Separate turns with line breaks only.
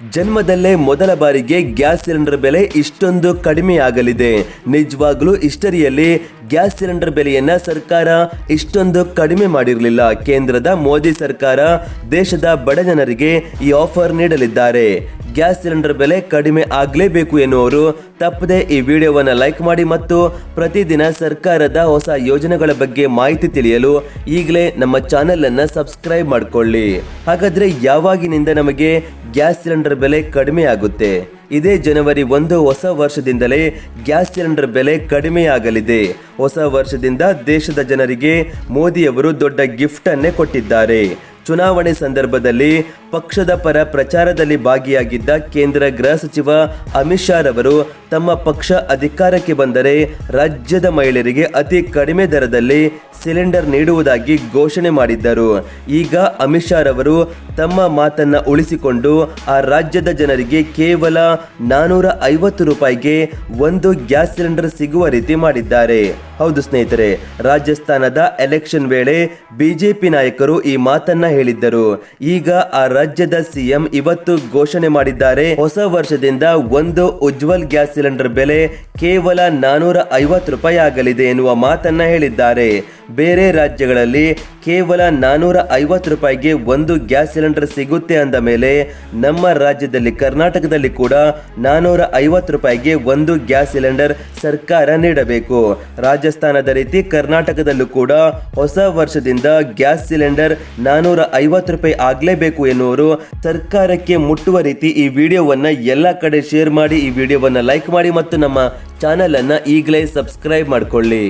ಜನ್ಮದಲ್ಲೇ ಮೊದಲ ಬಾರಿಗೆ gas cylinder ಬೆಲೆ ಇಷ್ಟೊಂದು ಕಡಿಮೆಯಾಗಲಿದೆ. ನಿಜವಾಗ್ಲೂ ಹಿಸ್ಟರಿಯಲ್ಲಿ ಗ್ಯಾಸ್ ಸಿಲಿಂಡರ್ ಬೆಲೆಯನ್ನ ಸರ್ಕಾರ ಇಷ್ಟೊಂದು ಕಡಿಮೆ ಮಾಡಿರಲಿಲ್ಲ. ಕೇಂದ್ರದ ಮೋದಿ ಸರ್ಕಾರ ದೇಶದ ಬಡ ಜನರಿಗೆ ಈ ಆಫರ್ ನೀಡಲಿದ್ದಾರೆ. ಗ್ಯಾಸ್ ಸಿಲಿಂಡರ್ ಬೆಲೆ ಕಡಿಮೆ ಆಗಲೇಬೇಕು ಎನ್ನುವರು. ತಪ್ಪದೆ ಈ ವಿಡಿಯೋವನ್ನು ಲೈಕ್ ಮಾಡಿ ಮತ್ತು ಪ್ರತಿದಿನ ಸರ್ಕಾರದ ಹೊಸ ಯೋಜನೆಗಳ ಬಗ್ಗೆ ಮಾಹಿತಿ ತಿಳಿಯಲು ಈಗಲೇ ನಮ್ಮ ಚಾನೆಲ್ ಅನ್ನು ಸಬ್ಸ್ಕ್ರೈಬ್ ಮಾಡಿಕೊಳ್ಳಿ. ಹಾಗಾದ್ರೆ ಯಾವಾಗಿನಿಂದ ನಮಗೆ ಗ್ಯಾಸ್ ಸಿಲಿಂಡರ್ ಬೆಲೆ ಕಡಿಮೆ ಆಗುತ್ತೆ? ಇದೇ ಜನವರಿ ಒಂದು ಹೊಸ ವರ್ಷದಿಂದಲೇ ಗ್ಯಾಸ್ ಸಿಲಿಂಡರ್ ಬೆಲೆ ಕಡಿಮೆಯಾಗಲಿದೆ. ಹೊಸ ವರ್ಷದಿಂದ ದೇಶದ ಜನರಿಗೆ ಮೋದಿಯವರು ದೊಡ್ಡ ಗಿಫ್ಟ್ ಅನ್ನೇ ಕೊಟ್ಟಿದ್ದಾರೆ. ಚುನಾವಣೆ ಸಂದರ್ಭದಲ್ಲಿ ಪಕ್ಷದ ಪರ ಪ್ರಚಾರದಲ್ಲಿ ಭಾಗಿಯಾಗಿದ್ದ ಕೇಂದ್ರ ಗೃಹ ಸಚಿವ ಅಮಿತ್ ಶಾ ರವರು ತಮ್ಮ ಪಕ್ಷ ಅಧಿಕಾರಕ್ಕೆ ಬಂದರೆ ರಾಜ್ಯದ ಮಹಿಳೆಯರಿಗೆ ಅತಿ ಕಡಿಮೆ ದರದಲ್ಲಿ ಸಿಲಿಂಡರ್ ನೀಡುವುದಾಗಿ ಘೋಷಣೆ ಮಾಡಿದ್ದರು. ಈಗ ಅಮಿತ್ ಶಾ ರವರು ತಮ್ಮ ಮಾತನ್ನ ಉಳಿಸಿಕೊಂಡು ಆ ರಾಜ್ಯದ ಜನರಿಗೆ ಕೇವಲ ನಾನೂರ ಐವತ್ತು ರೂಪಾಯಿಗೆ ಒಂದು ಗ್ಯಾಸ್ ಸಿಲಿಂಡರ್ ಸಿಗುವ ರೀತಿ ಮಾಡಿದ್ದಾರೆ. ಹೌದು ಸ್ನೇಹಿತರೆ, ರಾಜಸ್ಥಾನದ ಎಲೆಕ್ಷನ್ ವೇಳೆ ಬಿಜೆಪಿ ನಾಯಕರು ಈ ಮಾತನ್ನ ಹೇಳಿದ್ದರು. ಈಗ ಆ ರಾಜ್ಯದ ಸಿಎಂ ಇವತ್ತು ಘೋಷಣೆ ಮಾಡಿದ್ದಾರೆ. ಹೊಸ ವರ್ಷದಿಂದ ಒಂದು ಉಜ್ವಲ್ ಗ್ಯಾಸ್ ಸಿಲಿಂಡರ್ ಬೆಲೆ ಕೇವಲ ನಾನೂರ ಐವತ್ತು ರೂಪಾಯಿ ಆಗಲಿದೆ ಎನ್ನುವ ಮಾತನ್ನ ಹೇಳಿದ್ದಾರೆ. ಬೇರೆ ರಾಜ್ಯಗಳಲ್ಲಿ ಕೇವಲ ನಾನೂರ ಐವತ್ತು ರೂಪಾಯಿಗೆ ಒಂದು ಗ್ಯಾಸ್ ಸಿಲಿಂಡರ್ ಸಿಗುತ್ತೆ ಅಂದ ಮೇಲೆ ನಮ್ಮ ರಾಜ್ಯದಲ್ಲಿ, ಕರ್ನಾಟಕದಲ್ಲಿ ಕೂಡ ನಾನೂರ ಐವತ್ತು ರೂಪಾಯಿಗೆ ಒಂದು ಗ್ಯಾಸ್ ಸಿಲಿಂಡರ್ ಸರ್ಕಾರ ನೀಡಬೇಕು. ರಾಜಸ್ಥಾನದ ರೀತಿ ಕರ್ನಾಟಕದಲ್ಲೂ ಕೂಡ ಹೊಸ ವರ್ಷದಿಂದ ಗ್ಯಾಸ್ ಸಿಲಿಂಡರ್ ನಾನೂರ ಐವತ್ತು ರೂಪಾಯಿ ಆಗಲೇಬೇಕು ಎನ್ನುವರು ಸರ್ಕಾರಕ್ಕೆ ಮುಟ್ಟುವ ರೀತಿ ಈ ವಿಡಿಯೋವನ್ನು ಎಲ್ಲ ಕಡೆ ಶೇರ್ ಮಾಡಿ, ಈ ವಿಡಿಯೋವನ್ನು ಲೈಕ್ ಮಾಡಿ ಮತ್ತು ನಮ್ಮ ಚಾನಲನ್ನು ಈಗಲೇ ಸಬ್ಸ್ಕ್ರೈಬ್ ಮಾಡಿಕೊಳ್ಳಿ.